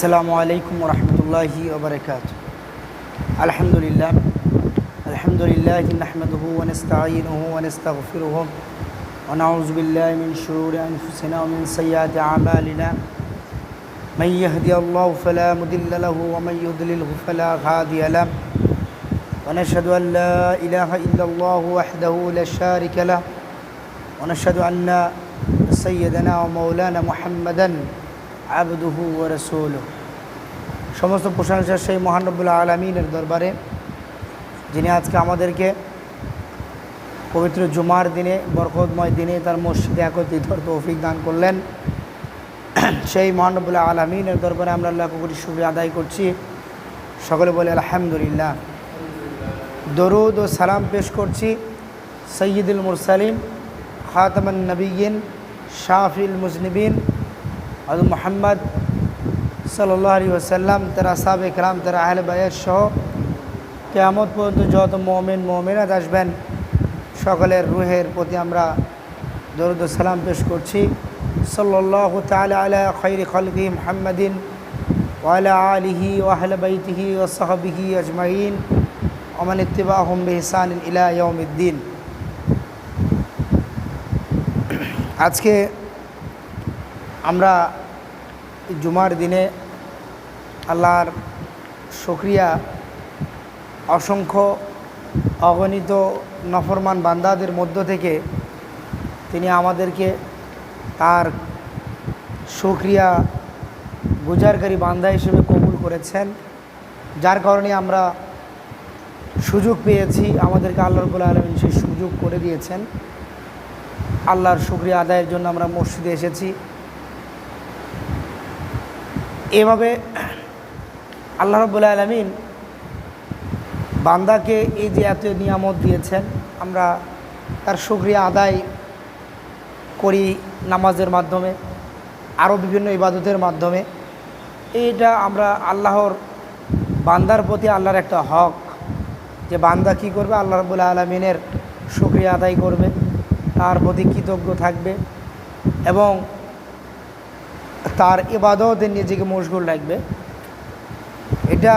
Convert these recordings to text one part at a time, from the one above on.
السلام عليكم ورحمة الله وبركاته. الحمد لله. الحمد لله نحمده ونستعينه ونستغفره ونعوذ بالله من شرور أنفسنا ومن سيئات أعمالنا. من يهدي الله فلا مضل له ومن يضلله فلا هادي له. ونشهد أن لا إله إلا الله وحده لا شريك له. ونشهد أن سيدنا ومولانا محمدا আবদুহু ও রসুল সমস্ত প্রশংসা সেই মহানবুল্লাহ আলমিনের দরবারে, যিনি আজকে আমাদেরকে পবিত্র জুমার দিনে, বরকতময় দিনে তার মসজিদে একত্রিত তৌফিক দান করলেন। সেই মহানবুল্লাহ আলমিনের দরবারে আমরা আল্লাহ কোটি শুক্রিয়া আদায় করছি। সকলে বলে আলহামদুলিল্লাহ। দরুদ ও সালাম পেশ করছি সৈয়দুল মুরসালিম খাতামান নবীন শাফিল মুজনিবিন হজরত মোহাম্মদ সাল্লাহ আলী ওসাল্লাম তারা সাব একরাম তারা আহলে বায়াত সহ কেয়ামত পর্যন্ত যত মোমেন, মোমেনাত আসবেন, সকলের রুহের প্রতি আমরা দরুদ সালাম পেশ করছি। সাল্লাহ তালা আলা খৈরি খলকি মোহাম্মদিন ওয়ালা আলিহি ওয়াহল বাইতিহি ও সাহবিহি আজমাইন। ওমান ইত্তিবাহম বেহসান ইলা ইয়ৌমুদ্দিন আজকে আমরা জুমার দিনে আল্লাহর শুক্রিয়া অসংখ্য অগণিত নফরমান বান্দাদের মধ্য থেকে তিনি আমাদেরকে তার সুক্রিয়া গুজারকারী বান্দা হিসেবে কবুল করেছেন, যার কারণে আমরা সুযোগ পেয়েছি, আমাদেরকে আল্লাহ রবুল্লা আলমিন সেই সুযোগ করে দিয়েছেন। আল্লাহর শুক্রিয়া আদায়ের জন্য আমরা মসজিদে এসেছি। এভাবে আল্লাহ রবুল্লা আলমিন বান্দাকে এই যে এত নিয়ামত দিয়েছেন, আমরা তার সুক্রিয়া আদায় করি নামাজের মাধ্যমে আরও বিভিন্ন ইবাদতের মাধ্যমে। এইটা আমরা আল্লাহর বান্দার প্রতি আল্লাহর একটা হক, যে বান্দা কী করবে? আল্লাহ রবুল্লা আলমিনের সুক্রিয়া আদায় করবে, তার প্রতি কৃতজ্ঞ থাকবে এবং তার ইবাদতে নিজেকে মশগুল রাখবে। এটা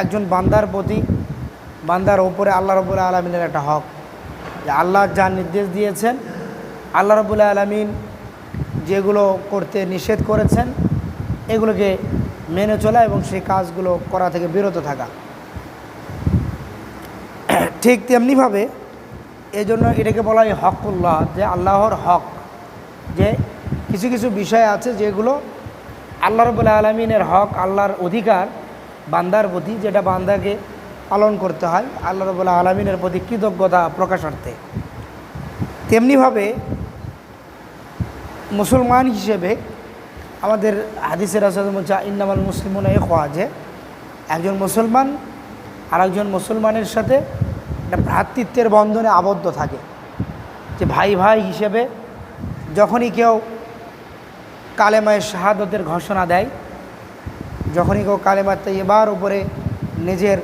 একজন বান্দার প্রতি, বান্দার ওপরে আল্লাহ রবুল্লা আলমিনের একটা হক। যে আল্লাহ যা নির্দেশ দিয়েছেন, আল্লাহ রবুল্লা আলমিন যেগুলো করতে নিষেধ করেছেন, এগুলোকে মেনে চলা এবং সেই কাজগুলো করা থেকে বিরত থাকা। ঠিক তেমনিভাবে এই জন্য এটাকে বলা হয় হকুল্লাহ, যে আল্লাহর হক, যে কিছু কিছু বিষয় আছে যেগুলো আল্লাহ রবুল্লা আলমিনের হক, আল্লাহর অধিকার বান্দার প্রতি, যেটা বান্দাকে পালন করতে হয় আল্লাহ রবুল্লা আলমিনের প্রতি কৃতজ্ঞতা প্রকাশার্থে। তেমনিভাবে মুসলমান হিসেবে আমাদের হাদিসের আসাদ ইন্নামাল মুসলিমন এ খোয়া যে একজন মুসলমান আর একজন মুসলমানের সাথে একটা ভ্রাতৃত্বের বন্ধনে আবদ্ধ থাকে। যে ভাই ভাই হিসেবে যখনই কেউ কালেমায় শাহাদতের ঘোষণা দেয়, যখনই কেউ কালেমার এবার উপরে নিজের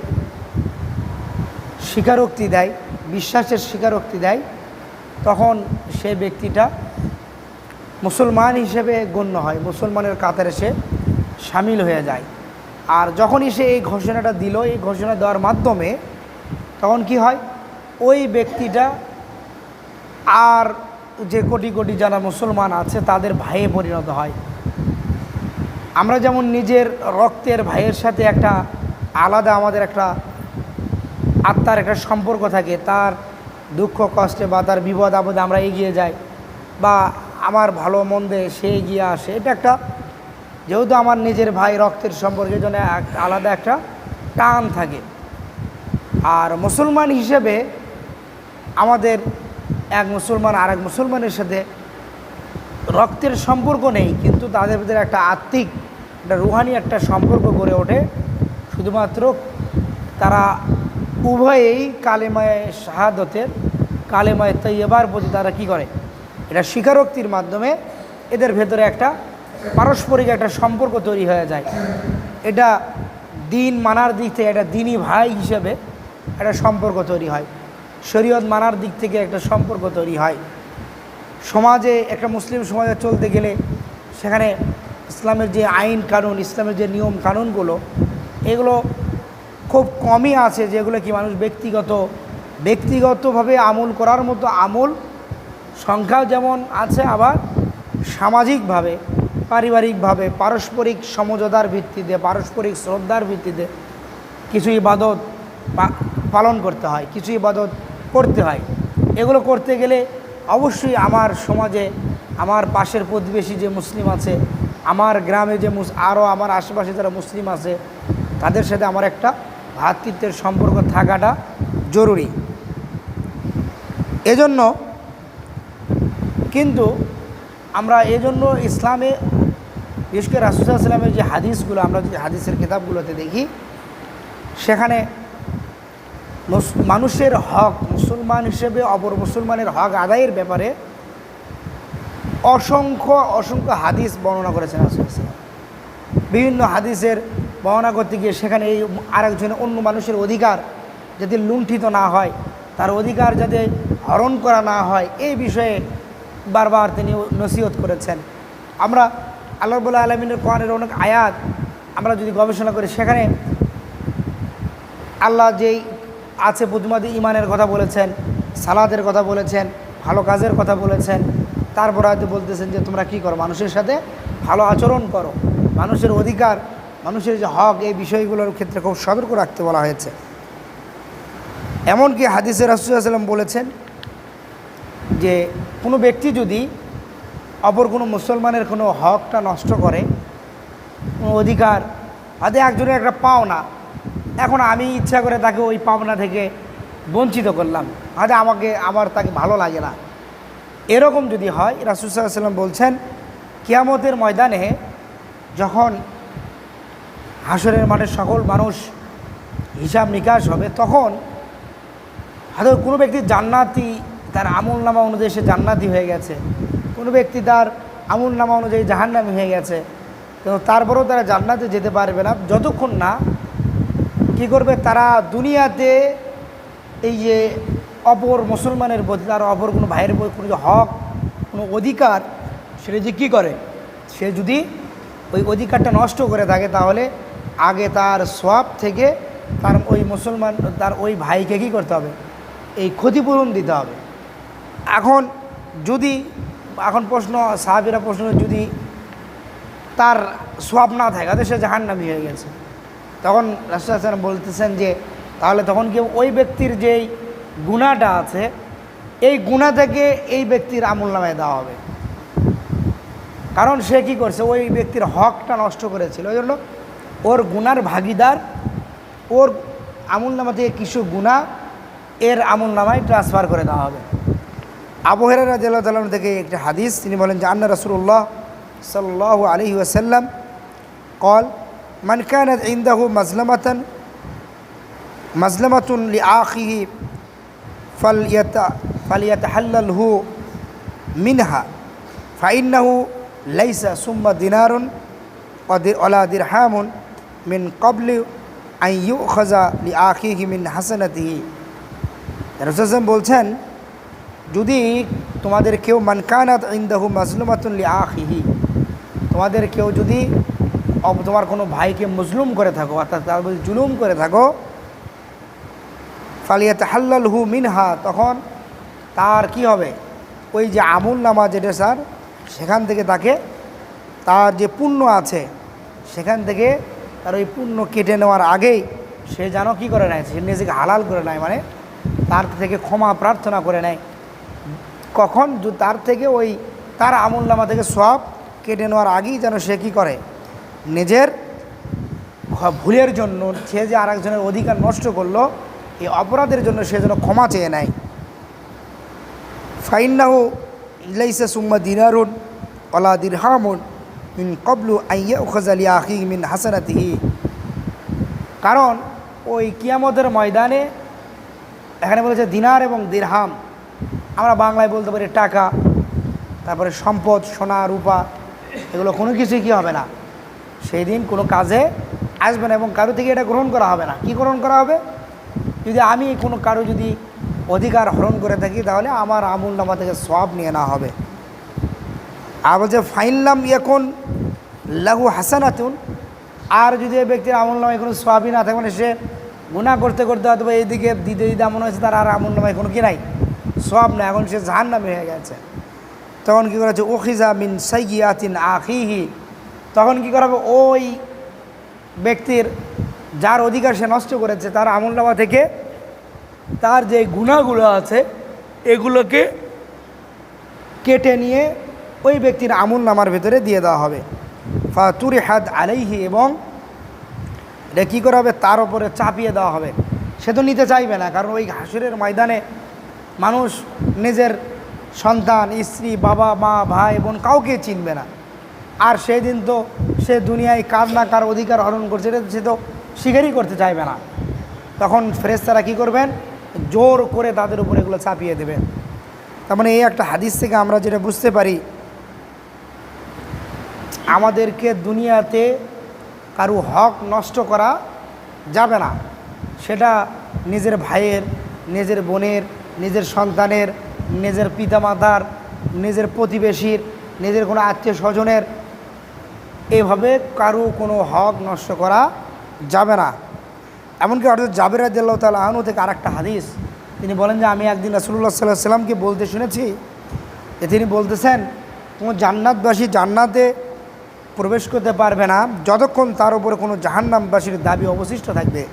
স্বীকারোক্তি দেয়, বিশ্বাসের স্বীকারোক্তি দেয়, তখন সে ব্যক্তিটা মুসলমান হিসেবে গণ্য হয়, মুসলমানের কাতারে সে সামিল হয়ে যায়। আর যখনই সে এই ঘোষণাটা দিল, এই ঘোষণা দেওয়ার মাধ্যমে তখন কি হয়? ওই ব্যক্তিটা আর যে কোটি কোটি যারা মুসলমান আছে, তাদের ভাইয়ে পরিণত হয়। আমরা যেমন নিজের রক্তের ভাইয়ের সাথে একটা আলাদা আমাদের একটা আত্মার একটা সম্পর্ক থাকে, তার দুঃখ, কষ্টে বা তার বিপদ আপদে আমরা এগিয়ে যাই বা আমার ভালো মন্দে সে এগিয়ে আসে, এটা একটা যেহেতু আমার নিজের ভাই রক্তের সম্পর্কের জন্য এক আলাদা একটা টান থাকে। আর মুসলমান হিসেবে আমাদের এক মুসলমান আর এক মুসলমানের সাথে রক্তের সম্পর্ক নেই, কিন্তু তাদের ভিতরে একটা আত্মিক, একটা রুহানি, একটা সম্পর্ক গড়ে ওঠে। শুধুমাত্র তারা উভয়েই কালেমায় শাহাদতের, কালেমায় তৈবার প্রতি তারা কি করে? এটা স্বীকারোক্তির মাধ্যমে এদের ভেতরে একটা পারস্পরিক একটা সম্পর্ক তৈরি হয়ে যায়। এটা দিন মানার দিক থেকে একটা দিনই ভাই হিসেবে একটা সম্পর্ক তৈরি হয়। শরীয়ত মানার দিক থেকে একটা সম্পর্ক তৈরি হয়। সমাজে, একটা মুসলিম সমাজে চলতে গেলে সেখানে ইসলামের যে আইন কানুন, ইসলামের যে নিয়ম কানুনগুলো, এগুলো খুব কমই আছে যেগুলো কি মানুষ ব্যক্তিগত, ব্যক্তিগতভাবে আমল করার মতো আমল সংখ্যাও যেমন আছে, আবার সামাজিকভাবে, পারিবারিকভাবে, পারস্পরিক সমঝোতার ভিত্তিতে, পারস্পরিক শ্রদ্ধার ভিত্তিতে কিছু ইবাদত পালন করতে হয়। কিছু ইবাদত করতে হয়। এগুলো করতে গেলে অবশ্যই আমার সমাজে, আমার পাশের প্রতিবেশী যে মুসলিম আছে, আমার গ্রামে যে মুস আরও আমার আশেপাশে যারা মুসলিম আছে, তাদের সাথে আমার একটা ভ্রাতৃত্বের সম্পর্ক থাকাটা জরুরি। এজন্য কিন্তু আমরা এজন্য ইসলামে, বিশেষ করে রাসুসাহ ইসলামের যে হাদিসগুলো, আমরা যে হাদিসের কিতাবগুলোতে দেখি, সেখানে মানুষের হক, মুসলমান হিসেবে অপর মুসলমানের হক আদায়ের ব্যাপারে অসংখ্য অসংখ্য হাদিস বর্ণনা করেছেন বিভিন্ন হাদিসের বর্ণনা করতে গিয়ে সেখানে এই আরেকজনের অন্য মানুষের অধিকার যাতে লুণ্ঠিত না হয়, তার অধিকার যাতে হরণ করা না হয়, এই বিষয়ে বারবার তিনি নসিহত করেছেন। আমরা আল্লাহ রবুল্লাহ আলমিনের কোরআনের অনেক আয়াত আমরা যদি গবেষণা করি, সেখানে আল্লাহ যেই আছে প্রতিমাদি ইমানের কথা বলেছেন সালাদের কথা বলেছেন, ভালো কাজের কথা বলেছেন। তারপর হয়তো বলতেছেন যে, তোমরা কি করো? মানুষের সাথে ভালো আচরণ করো। মানুষের অধিকার, মানুষের যে হক, এই বিষয়গুলোর ক্ষেত্রে খুব সতর্ক রাখতে বলা হয়েছে। এমনকি হাদিসের রাসুল্লাহাম বলেছেন যে, কোনো ব্যক্তি যদি অপর কোনো মুসলমানের কোনো হকটা নষ্ট করে, কোনো অধিকার হয়তো একজনের একটা পাওনা এখন আমি ইচ্ছা করে তাকে ওই পাওনা থেকে বঞ্চিত করলাম। হয়তো আমাকে, আমার তাকে ভালো লাগে না। এরকম যদি হয় রাসুসাল্লাম বলছেন, কিয়ামতের ময়দানে যখন হাসরের মাঠে সকল মানুষ হিসাব নিকাশ হবে, তখন হয়তো কোনো ব্যক্তি জান্নাতি, তার আমল নামা অনুযায়ী সে জান্নাতি হয়ে গেছে। কোনো ব্যক্তি তার আমল নামা অনুযায়ী জাহান্নামি হয়ে গেছে। কিন্তু তারপরেও তারা জান্নাতে যেতে পারবে না। যতক্ষণ না কী করবে? তারা দুনিয়াতে এই যে অপর মুসলমানের প্রতি তার অপর কোনো ভাইয়ের কোনো যে হক, কোনো অধিকার, সেটা যে কী করে? সে যদি ওই অধিকারটা নষ্ট করে থাকে তাহলে আগে তার সোয়াব থেকে তার ওই মুসলমান, তার ওই ভাইকে কী করতে হবে? এই ক্ষতিপূরণ দিতে হবে। এখন যদি, এখন প্রশ্ন, সাহাবিরা প্রশ্ন, যদি তার সোয়াব না থাকে, তাহলে সে জাহান্নামি হয়ে গেছে। তখন রাষ্ট্র বলতেছেন যে, তাহলে তখন কি ওই ব্যক্তির যেই গুণাটা আছে, এই গুণা থেকে এই ব্যক্তির আমল নামায় দেওয়া হবে। কারণ সে কি করছে, ওই ব্যক্তির হকটা নষ্ট করেছিল। ওই জন্য ওর গুনার ভাগিদার, ওর আমল নামা থেকে কিছু গুণা এর আমল নামায় ট্রান্সফার করে দেওয়া হবে। আবহেরা রাজিয়াল্লাহ থেকে একটি হাদিস, তিনি বলেন যে, আন্না রসুল্লাহ সাল্লাহ আলহি ওয়াসাল্লাম কল من كانت عنده مظلمة مظلمة لآخيه فليت فليتحلله منها فإنه ليس ثم دينار ودر- ولا درحام من قبل أن يؤخذ لآخيه من حسنته রসুল বলছেন যদি তোমাদের কেউ মানকানাত ইন্দাহু মাজলুমাতুন লি আখিহি তোমাদের কেউ যদি অব- তোমার কোনো ভাইকে মজলুম করে থাকো, অর্থাৎ তার প্রতি জুলুম করে থাকো ফালিয়াত হাল্লাল হু মিনহা, তখন তার কি হবে? ওই যে আমুল নামা যেটা স্যার, সেখান থেকে তাকে তার যে পুণ্য আছে, সেখান থেকে তার ওই পুণ্য কেটে নেওয়ার আগেই সে যেন কী করে নেয়? সে নিজেকে হালাল করে নেয় মানে তার থেকে ক্ষমা প্রার্থনা করে নেয়। কখন? তার থেকে ওই, তার আমুল নামা থেকে সব কেটে নেওয়ার আগেই যেন সে কী করে? নিজের ভুলের জন্য সে যে আরেকজনের অধিকার নষ্ট করল, এই অপরাধের জন্য সে যেন ক্ষমা চেয়ে নেয়। ফাইন্নাহু ইলাইসা সুম্মা দিনারুন অলা দিরহামুন মিন কবলু আইয়া উখাজালি আখি মিন হাসানাতিহি। কারণ ওই কিয়ামতের ময়দানে এখানে বলেছে দিনার এবং দিরহাম। আমরা বাংলায় বলতে পারি টাকা, তারপরে সম্পদ, সোনা, রূপা, এগুলো কোনো কিছুই কি হবে না? সেই দিন কোনো কাজে আসবে না এবং কারও থেকে এটা গ্রহণ করা হবে না। কি গ্রহণ করা হবে? যদি আমি কোনো কারও যদি অধিকার হরণ করে থাকি, তাহলে আমার আমুল নামা থেকে সব নিয়ে নেওয়া হবে। আর বলছে ফাইনলাম এখন লাহু হাসানাতুন। আর যদি এই ব্যক্তির আমল নামায় কোনো সোয়াবি না থাকে মানে সে গুণা করতে করতে হয়তো বা এইদিকে দিতে দিতে এমন হয়েছে, তার আর আমল নামায় কোনো কি নাই? সব না, এখন সে জাহান নামে হয়ে গেছে। তখন কী করেছে? ওখিজা মিন সাইয়াতিন আখিহি। তখন কী করা হবে ওই ব্যক্তির যার অধিকার সে নষ্ট করেছে, তার আমল নামা থেকে তার যে গুণাগুলো আছে, এগুলোকে কেটে নিয়ে ওই ব্যক্তির আমল নামার ভেতরে দিয়ে দেওয়া হবে। ফাতুরি হাত আলাইহি এবং এটা কী করা হবে? তার ওপরে চাপিয়ে দেওয়া হবে। সে তো নিতে চাইবে না, কারণ ওই হাসুরের ময়দানে মানুষ নিজের সন্তান, স্ত্রী, বাবা, মা, ভাই, বোন কাউকে চিনবে না। আর সেই দিন তো সে দুনিয়ায় কার না কার অধিকার হরণ করছে, এটা সে তো স্বীকারই করতে চাইবে না। তখন ফেরেস্তারা কী করবেন? জোর করে তাদের উপর এগুলো চাপিয়ে দেবেন। তার মানে এই একটা হাদিস থেকে আমরা যেটা বুঝতে পারি, আমাদেরকে দুনিয়াতে কারও হক নষ্ট করা যাবে না। সেটা নিজের ভাইয়ের, নিজের বোনের, নিজের সন্তানের, নিজের পিতামাতার, নিজের প্রতিবেশীর, নিজের কোনো আত্মীয় স্বজনের এভাবে কারও কোনো হক নষ্ট করা যাবে না। এমনকি অর্থাৎ জাবের রাজ্লাহ তাল আহনু থেকে আরেকটা হাদিস, তিনি বলেন যে, আমি একদিন রাসুল্লাহ সাল্লাহ সাল্লামকে বলতে শুনেছি যে, তিনি বলতেছেন, কোনো জান্নাতবাসী জান্নাতে প্রবেশ করতে পারবে না, যতক্ষণ তার উপরে কোনো জাহান্নামবাসীর দাবি অবশিষ্ট থাকবে।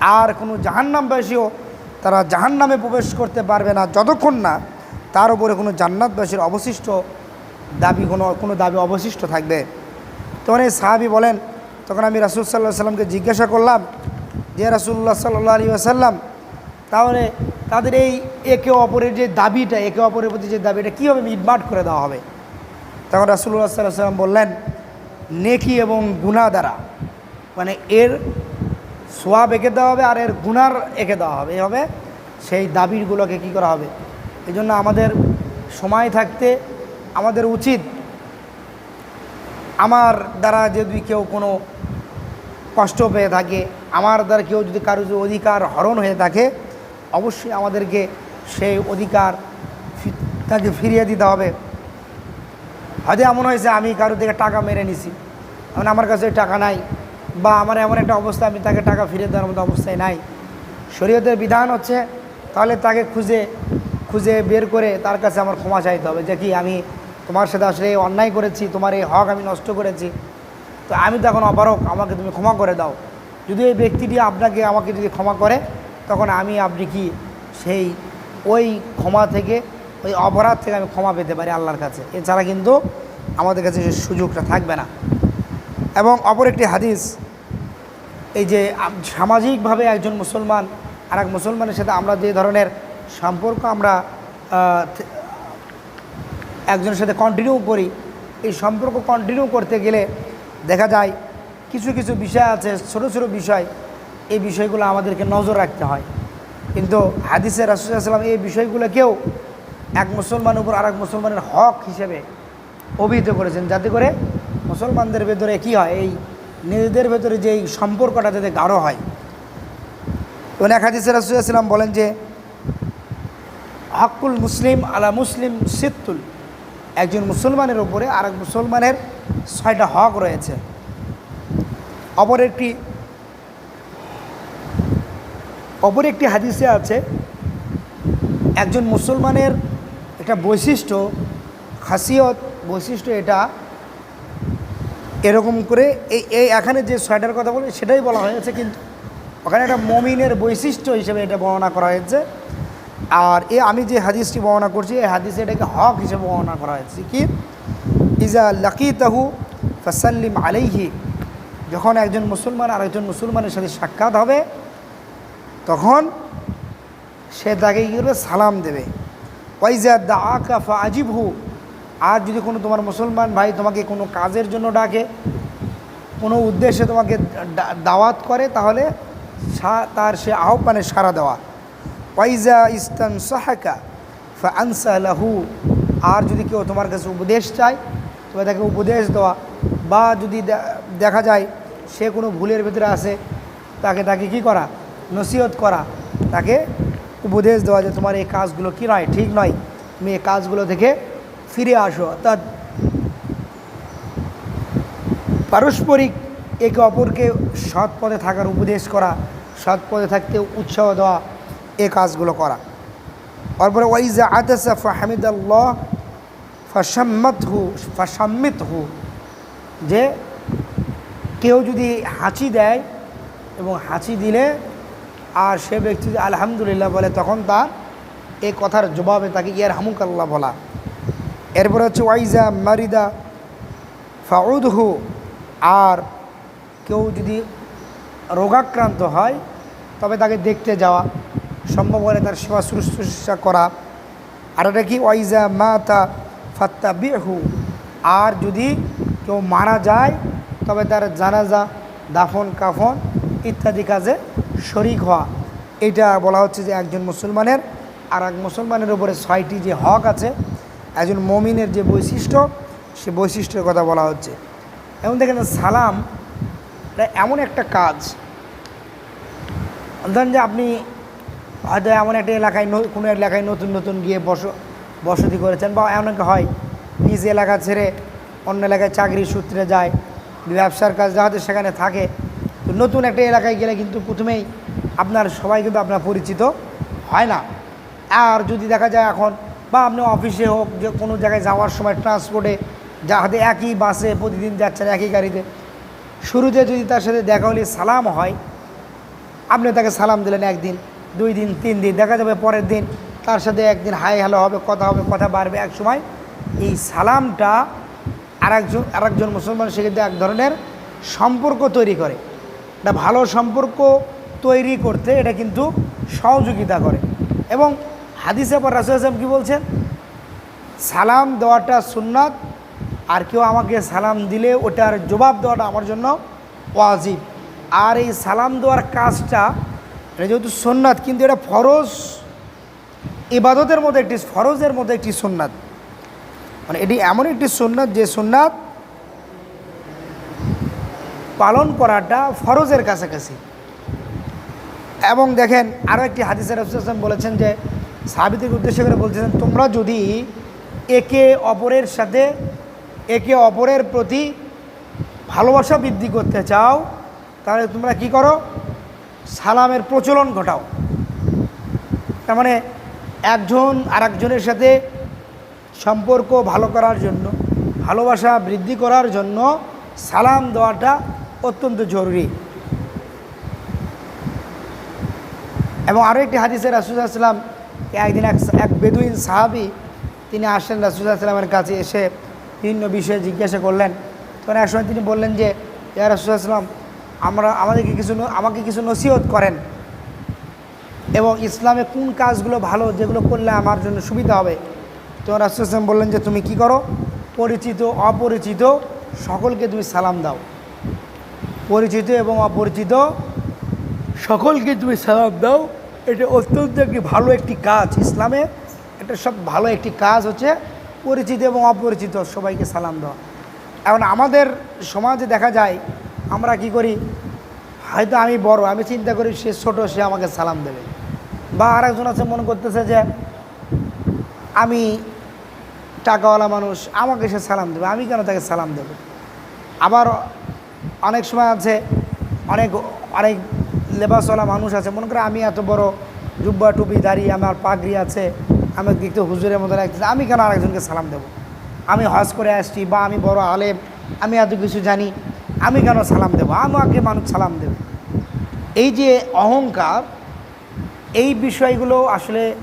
আর কোনো জাহান্নামবাসীও তারা জাহান্নামে প্রবেশ করতে পারবে না, যতক্ষণ না তার উপরে কোনো জান্নাতবাসীর অবশিষ্ট দাবি, কোনো কোনো দাবি অবশিষ্ট থাকবে। তখন এই সাহাবি বলেন, তখন আমি রাসুল সাল্লাহ সাল্লামকে জিজ্ঞাসা করলাম, যে রাসুল্লাহ সাল্লাহ আলী আসাল্লাম তাহলে তাদের এই একে অপরের যে দাবিটা, একে অপরের প্রতি যে দাবিটা কীভাবে মিটমাট করে দেওয়া হবে? তখন রাসুল্লাহ সাল্লাহ সাল্লাম বললেন, নেকি এবং গুণা দ্বারা মানে এর সোয়াব এঁকে দেওয়া হবে আর এর গুনার এঁকে দেওয়া হবে। এভাবে সেই দাবিগুলোকে কী করা হবে? এই জন্য আমাদের সময় থাকতে আমাদের উচিত আমার দ্বারা যদি কেউ কোনো কষ্ট পেয়ে থাকে, আমার দ্বারা কেউ যদি কারও যদি অধিকার হরণ হয়ে থাকে, অবশ্যই আমাদেরকে সেই অধিকার তাকে ফিরিয়ে দিতে হবে। হয়তো এমন হয়েছে, আমি কারও থেকে টাকা মেরে নিছি। এখন আমার কাছে টাকা নাই বা আমার এমন একটা অবস্থা, আমি তাকে টাকা ফিরিয়ে দেওয়ার মতো অবস্থায় নাই। শরীয়তের বিধান হচ্ছে, তাহলে তাকে খুঁজে খুঁজে বের করে তার কাছে আমার ক্ষমা চাইতে হবে যে কি আমি তোমার সাথে আসলে অন্যায় করেছি, তোমার এই হক আমি নষ্ট করেছি। তো আমি তো এখন অপারক আমাকে তুমি ক্ষমা করে দাও। যদি এই ব্যক্তিটি আপনাকে, আমাকে যদি ক্ষমা করে, তখন আমি আপনি কি সেই ওই ক্ষমা থেকে, ওই অপরাধ থেকে আমি ক্ষমা পেতে পারি আল্লাহর কাছে। এছাড়া কিন্তু আমাদের কাছে সে সুযোগটা থাকবে না। এবং অপর একটি হাদিস, এই যে সামাজিকভাবে একজন মুসলমান আর এক মুসলমানের সাথে আমরা যে ধরনের সম্পর্ক আমরা একজনের সাথে কন্টিনিউ করি। এই সম্পর্ক কন্টিনিউ করতে গেলে দেখা যায় কিছু কিছু বিষয় আছে, ছোট ছোট বিষয়। এই বিষয়গুলো আমাদেরকে নজর রাখতে হয়। কিন্তু হাদিসের রাসুলাম এই বিষয়গুলোকেও এক মুসলমানের উপর আর এক মুসলমানের হক হিসেবে অভিহিত করেছেন। যাতে করে মুসলমানদের ভেতরে কি হয়, এই নিজেদের ভেতরে যে এই সম্পর্কটা যাতে গাঢ় হয়। এবং এক হাদিসের রাসুলাম বলেন যে হকুল মুসলিম আলা মুসলিম সিত্তুল একজন মুসলমানের উপরে আর এক মুসলমানের ছয়টা হক রয়েছে। অপর একটি অপর একটি হাদিসে আছে, একজন মুসলমানের একটা বৈশিষ্ট্য, খাসিয়ত বৈশিষ্ট্য এটা, এরকম করে এই এই এখানে যে ছয়টার কথা বলে সেটাই বলা হয়েছে, কিন্তু ওখানে একটা মমিনের বৈশিষ্ট্য হিসেবে এটা বর্ণনা করা হয়েছে। আর এ আমি যে হাদিসটি বর্ণনা করছি, এই হাদিসে এটাকে হক হিসেবে বর্ণনা করা হয়েছে কি, ইজা লাকি তাহু ফসাল্লিম আলাইহি যখন একজন মুসলমান আর একজন মুসলমানের সাথে সাক্ষাৎ হবে, তখন সে তাকে কী করবে? সালাম দেবে। ওয়াইজা দা আকা ফা আজিব হু আর যদি কোনো তোমার মুসলমান ভাই তোমাকে কোনো কাজের জন্য ডাকে, কোনো উদ্দেশ্যে তোমাকে দাওয়াত করে, তাহলে তার সে আহ্বানে সাড়া দেওয়া। ওয়াইজা ইস্তান সাহাকা ফা আনসা লাহু, আর যদি কেউ তোমার কাছে উপদেশ চায় তবে তাকে উপদেশ দেওয়া, বা যদি দেখা যায় সে কোনো ভুলের ভিতরে আসে তাকে তাকে কি করা? নসিহত করা। তাকে উপদেশ দেওয়া যে তোমার এই কাজগুলো কি নয়, ঠিক নয়। তুমি এই কাজগুলো থেকে ফিরে আসো। অর্থাৎ পারস্পরিক একে অপরকে সৎ পথে থাকার উপদেশ করা, সৎ পথে থাকতে উৎসাহ দেওয়া কাজগুলো করা। তারপরে ওয়াইজা আদাসা ফাহামিদ আল্লাহ ফাসাম্মত হু ফাসাম্মিত হু যে কেউ যদি হাঁচি দেয় এবং হাঁচি দিলে আর সে ব্যক্তি যদি আলহামদুলিল্লাহ বলে, তখন তার এই কথার জবাবে তাকে ইয়ার হামুক আল্লাহ বলা। এরপরে হচ্ছে ওয়াইজা মারিদা ফাউদহু। আর কেউ যদি রোগাক্রান্ত হয়, তবে তাকে দেখতে যাওয়া। সম্ভব হলে তার সেবা শুশ্রূষা করা। আর এটা কি? ওয়াইজা মাতা ফাত্তা বিহু আর যদি কেউ মারা যায়, তবে তার জানাজা, দাফন, কাফন ইত্যাদি কাজে শরিক হওয়া। এটা বলা হচ্ছে যে একজন মুসলমানের আর এক মুসলমানের উপরে ছয়টি যে হক আছে, একজন মমিনের যে বৈশিষ্ট্য, সে বৈশিষ্ট্যের কথা বলা হচ্ছে। এবং দেখেন সালাম এমন একটা কাজ। ধরেন যে আপনি হয়তো এমন একটা এলাকায় কোনো এলাকায় নতুন নতুন গিয়ে বস বসতি করেছেন বা এমন হয়, নিজ এলাকা ছেড়ে অন্য এলাকায় চাকরি সূত্রে যায়, ব্যবসার কাজ যাহাতে সেখানে থাকে। তো নতুন একটা এলাকায় গেলে কিন্তু প্রথমেই আপনার সবাই কিন্তু আপনার পরিচিত হয় না। আর যদি দেখা যায় এখন, বা আপনি অফিসে হোক, যে কোনো জায়গায় যাওয়ার সময় ট্রান্সপোর্টে যা যাহাতে একই বাসে প্রতিদিন যাচ্ছেন একই গাড়িতে, শুরুতে যদি তার সাথে দেখা হলে সালাম হয় আপনি তাকে সালাম দিলেন একদিন। দুই দিন, তিন দিন, দেখা যাবে পরের দিন তার সাথে একদিন হাই হ্যালো হবে, কথা হবে, কথা বাড়বে এক সময়। এই সালামটা আরেকজন আরেকজন মুসলমান সেক্ষেত্রে এক ধরনের সম্পর্ক তৈরি করে। একটা ভালো সম্পর্ক তৈরি করতে এটা কিন্তু সহযোগিতা করে। এবং হাদিসে পর রাসুল আসলাম কী বলছেন? সালাম দেওয়াটা সুন্নাত, আর কেউ আমাকে সালাম দিলে ওটার জবাব দেওয়াটা আমার জন্য ওয়াজিব। আর এই সালাম দেওয়ার কাজটা এটা যেহেতু সুন্নাত, কিন্তু এটা ফরজ। ইবাদতের মধ্যে একটি, ফরজের মধ্যে একটি সুন্নাত। মানে এটি এমন একটি সুন্নাত যে সুন্নাত পালন করাটা ফরজের কাছাকাছি। এবং দেখেন, আরও একটি হাদিসের রসুলাম বলেছেন যে সাবিতের উদ্দেশ্য করে বলছেন তোমরা যদি একে অপরের সাথে, একে অপরের প্রতি ভালোবাসা বৃদ্ধি করতে চাও, তাহলে তোমরা কি করো? সালামের প্রচলন ঘটাও। তার মানে একজন আরেকজনের সাথে সম্পর্ক ভালো করার জন্য, ভালোবাসা বৃদ্ধি করার জন্য সালাম দেওয়াটা অত্যন্ত জরুরি। এবং আরও একটি হাদিসের রাসুলাম একদিন এক এক বেদুইন সাহাবি, তিনি আসলেন রাসুলামের কাছে এসে বিভিন্ন বিষয়ে জিজ্ঞাসা করলেন। তখন এক সময় তিনি বললেন যে, ইয়া রাসুলাম আমরা, আমাদেরকে কিছু আমাকে কিছু নসিহত করেন। এবং ইসলামে কোন কাজগুলো ভালো, যেগুলো করলে আমার জন্য সুবিধা হবে? তো রাসুলাম বললেন যে, তুমি কি করো? পরিচিত, অপরিচিত সকলকে তুমি সালাম দাও। পরিচিত এবং অপরিচিত সকলকে তুমি সালাম দাও। এটা অত্যন্ত একটি ভালো একটি কাজ ইসলামে। এটা সব ভালো একটি কাজ হচ্ছে পরিচিত এবং অপরিচিত সবাইকে সালাম দেওয়া। এখন আমাদের সমাজে দেখা যায় আমরা কি করি? হয়তো আমি বড়, আমি চিন্তা করি সে ছোট, সে আমাকে সালাম দেবে। বা আরেকজন আছে মনে করতেছে যে, আমি টাকাওয়ালা মানুষ, আমাকে সে সালাম দেবে, আমি কেন তাকে সালাম দেবো? আবার অনেক সময় আছে, অনেক অনেক লেবাসওয়ালা মানুষ আছে, মনে করে আমি এত বড় জুব্বা টুপি দাঁড়িয়ে আমার পাগড়ি আছে আমি দেখতে হুজুরের মতো লাগতেছে, আমি কেন আরেকজনকে সালাম দেবো? আমি হজ করে আসছি বা আমি বড় আলেম, আমি এত কিছু জানি আমি কেন সালাম দেবো? আমাকে মানুষ সালাম দেবে। এই যে অহংকার, এই বিষয়গুলো আসলে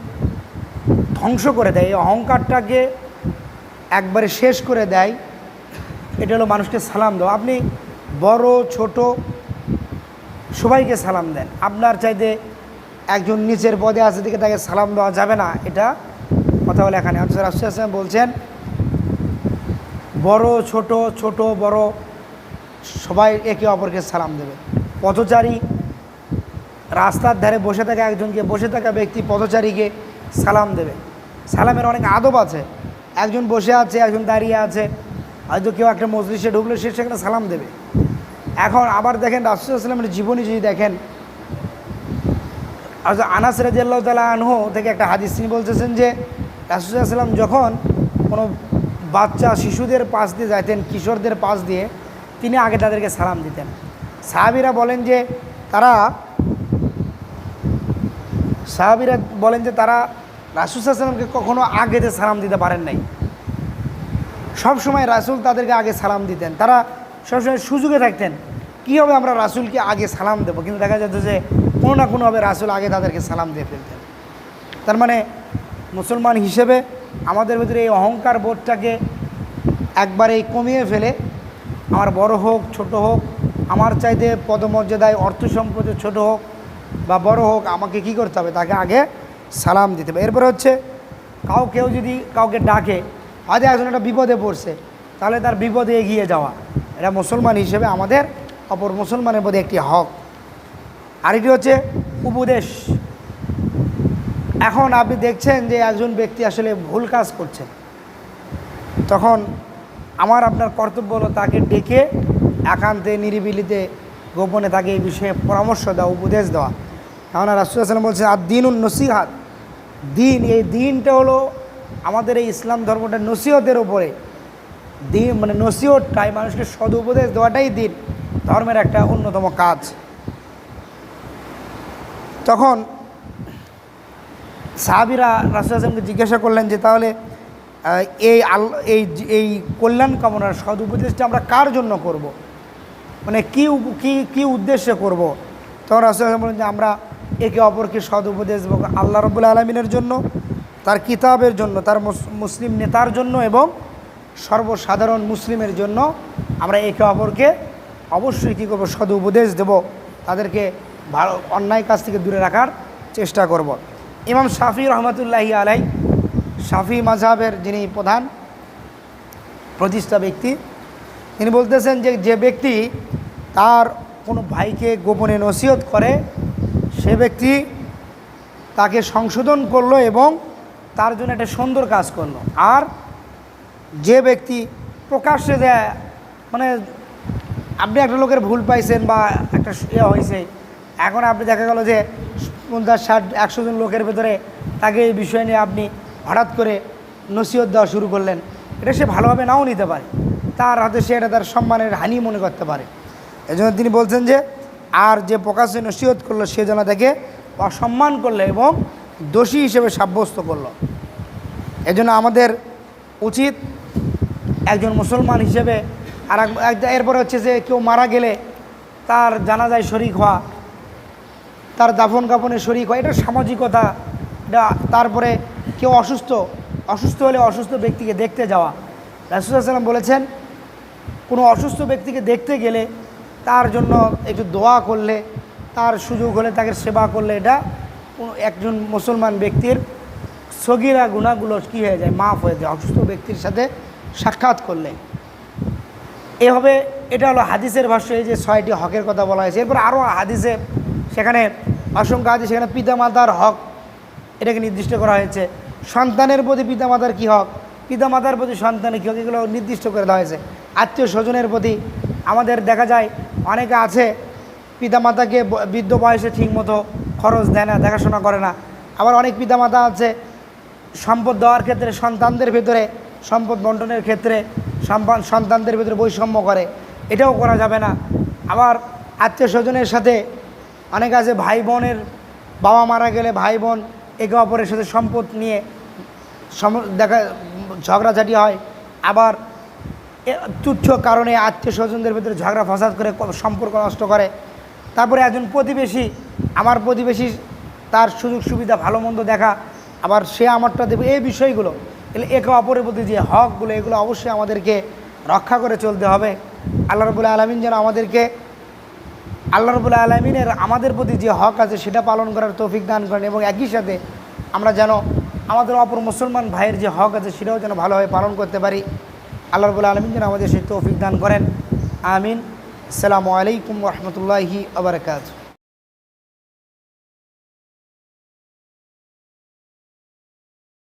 ধ্বংস করে দেয়। এই অহংকারটাকে একবারে শেষ করে দেয়। এটা হলো মানুষকে সালাম দেওয়া। আপনি বড়, ছোট সবাইকে সালাম দেন। আপনার চাইতে একজন নিচের পদে আছে দিকে তাকে সালাম দেওয়া যাবে না। এটা কথা বলে এখানে। অথচ রাসুল বলছেন, বড়, ছোট ছোট, বড় সবাই একে অপরকে সালাম দেবে। পথচারী রাস্তার ধারে বসে থাকা একজনকে, বসে থাকা ব্যক্তি পথচারীকে সালাম দেবে। সালামের অনেক আদব আছে। একজন বসে আছে, একজন দাঁড়িয়ে আছে। হয়তো কেউ একটা মজলিসে ঢুকলো, সে সেখানে সালাম দেবে। এখন আবার দেখেন রাসুলামের জীবনী যদি দেখেন আনাস রাজিয়াল্লাহ তালা আনহু থেকে একটা হাদিস তিনি বলতেছেন যে রাসুলাম যখন কোনো বাচ্চা শিশুদের পাশ দিয়ে যাইতেন, কিশোরদের পাশ দিয়ে তিনি আগে তাদেরকে সালাম দিতেন। সাহাবিরা বলেন যে তারা, সাহাবিরা বলেন যে তারা রাসুসাল্লামকে কখনো আগেতে সালাম দিতে পারেন নাই। সব সময় রাসুল তাদেরকে আগে সালাম দিতেন। তারা সবসময় সুযোগে থাকতেন কীভাবে আমরা রাসুলকে আগে সালাম দেবো? কিন্তু দেখা যেত যে কোনো না কোনোভাবে রাসুল আগে তাদেরকে সালাম দিয়ে ফেলতেন। তার মানে মুসলমান হিসেবে আমাদের ভিতরে এই অহংকার বোধটাকে একবারে কমিয়ে ফেলে আমার বড় হোক, ছোট হোক, আমার চাইতে পদমর্যাদায়, অর্থ সম্পদে ছোট হোক বা বড় হোক, আমাকে কি করতে হবে? তাকে আগে সালাম দিতে হবে। এরপরে হচ্ছে, কাউ কেউ যদি কাউকে ডাকে হয়তো একজন একটা বিপদে পড়ছে, তাহলে তার বিপদে এগিয়ে যাওয়া। এটা মুসলমান হিসেবে আমাদের অপর মুসলমানের প্রতি একটি হক। আরেকটি হচ্ছে উপদেশ। এখন আপনি দেখছেন যে একজন ব্যক্তি আসলে ভুল কাজ করছেন তখন আমার আপনার কর্তব্য হলো তাকে ডেকে একান্তে নিরিবিলিতে গোপনে তাকে এই বিষয়ে পরামর্শ দেওয়া, উপদেশ দেওয়া। কারণ রাসুলাম বলছেন আর দিন নসিহাত। দিন, এই দিনটা হলো আমাদের এই ইসলাম ধর্মটা নসিহতের ওপরে দিন মানে নসিহতটাই মানুষকে সদ উপদেশ দেওয়াটাই দিন, ধর্মের একটা অন্যতম কাজ। তখন সাহাবিরা রাসুল আসলামকে জিজ্ঞাসা করলেন যে, তাহলে এই আল, এই এই কল্যাণ কামনার সদ উপদেশটা আমরা কার জন্য করব। মানে কী কী কী উদ্দেশ্যে করব। তখন রাসুল বলেন যে আমরা একে অপরকে সদ উপদেশ দেবো আল্লাহ রবুল্লা আলমিনের জন্য, তার কিতাবের জন্য, তার মুসলিম নেতার জন্য এবং সর্বসাধারণ মুসলিমের জন্য আমরা একে অপরকে অবশ্যই কী করব সদ উপদেশ দেব তাদেরকে ভালো অন্যায় কাজ থেকে দূরে রাখার চেষ্টা করব। ইমাম শাফি রহমতুল্লাহি আলাই শাফি মাঝহাবের যিনি প্রধান প্রতিষ্ঠা ব্যক্তি, তিনি বলতেছেন যে যে ব্যক্তি তার কোনো ভাইকে গোপনে নসিহত করে, সে ব্যক্তি তাকে সংশোধন করল এবং তার জন্য একটা সুন্দর কাজ করল। আর যে ব্যক্তি প্রকাশ্যে দেয় মানে আপনি একটা লোকের ভুল পাইছেন বা একটা ইয়ে হয়েছে এখন আপনি দেখা গেল যে পঞ্চাশ, ষাট, একশো জন লোকের ভেতরে তাকে এই বিষয় নিয়ে আপনি হঠাৎ করে নসিহত দেওয়া শুরু করলেন। এটা সে ভালোভাবে নাও নিতে পারে। তার হাতে সে এটা তার সম্মানের হানি মনে করতে পারে। এজন্য তিনি বলছেন যে, আর যে প্রকাশ্যে নসিহত করল সে যেন তাকে অসম্মান করল এবং দোষী হিসেবে সাব্যস্ত করল। এজন্য আমাদের উচিত একজন মুসলমান হিসেবে আর এরপরে হচ্ছে যে কেউ মারা গেলে তার জানাজায় শরিক হওয়া, তার দাফন কাফনে শরিক হওয়া, এটা সামাজিকতা, এটা তারপরে কেউ অসুস্থ অসুস্থ হলে অসুস্থ ব্যক্তিকে দেখতে যাওয়া। রাসুলাম বলেছেন, কোনো অসুস্থ ব্যক্তিকে দেখতে গেলে তার জন্য একটু দোয়া করলে, তার সুযোগ হলে তাকে সেবা করলে এটা কোনো একজন মুসলমান ব্যক্তির সগিরা গুণাগুলো কী হয়ে যায়, মাফ হয়ে যায়, অসুস্থ ব্যক্তির সাথে সাক্ষাৎ করলে। এভাবে এটা হলো হাদিসের ভাষ্য যে ছয়টি হকের কথা বলা হয়েছে। এরপর আরও হাদিসে সেখানে অসংখ্য হাদিস সেখানে পিতামাতার হক এটাকে নির্দিষ্ট করা হয়েছে। সন্তানের প্রতি পিতামাতার কী হক? পিতামাতার প্রতি সন্তানের কী হক? এগুলো নির্দিষ্ট করে দেওয়া হয়েছে। আত্মীয় স্বজনের প্রতি আমাদের দেখা যায়, অনেকে আছে, পিতামাতাকে বৃদ্ধ বয়সে ঠিকমতো খরচ দেয় না, দেখাশোনা করে না। আবার অনেক পিতামাতা আছে, সম্পদ দেওয়ার ক্ষেত্রে সন্তানদের ভেতরে, সম্পদ বন্টনের ক্ষেত্রে সন্তানদের ভেতরে বৈষম্য করে। এটাও করা যাবে না। আবার আত্মীয় স্বজনের সাথে অনেক আছে, ভাই বোনের বাবা মারা গেলে ভাই বোন একে অপরের সাথে সম্পদ নিয়ে সম- দেখা ঝগড়াঝাটি হয়। আবার তুচ্ছ কারণে আত্মীয় স্বজনদের ভিতরে ঝগড়া ফসাদ করে সম্পর্ক নষ্ট করে। তারপরে একজন প্রতিবেশী, আমার প্রতিবেশী, তার সুযোগ সুবিধা ভালো মন্দ দেখা, আবার সে আমারটা দেবে এই বিষয়গুলো এগুলো একে অপরের প্রতি যে হকগুলো, এগুলো অবশ্যই আমাদেরকে রক্ষা করে চলতে হবে। আল্লাহ রবুল্লা আলমিন যেন আমাদেরকে আল্লাহ রবুল্লা আলমিনের আমাদের প্রতি যে হক আছে সেটা পালন করার তৌফিক দান করেন এবং একই সাথে আমরা যেন আমাদের অপর মুসলমান ভাইয়ের যে হক আছে সেটাও যেন ভালোভাবে পালন করতে পারি। আল্লাহ রবুল্লা আলমিন যেন আমাদের সেই তৌফিক দান করেন। আমিন। আসসালামু আলাইকুম রহমতুল্লাহি আবরকাত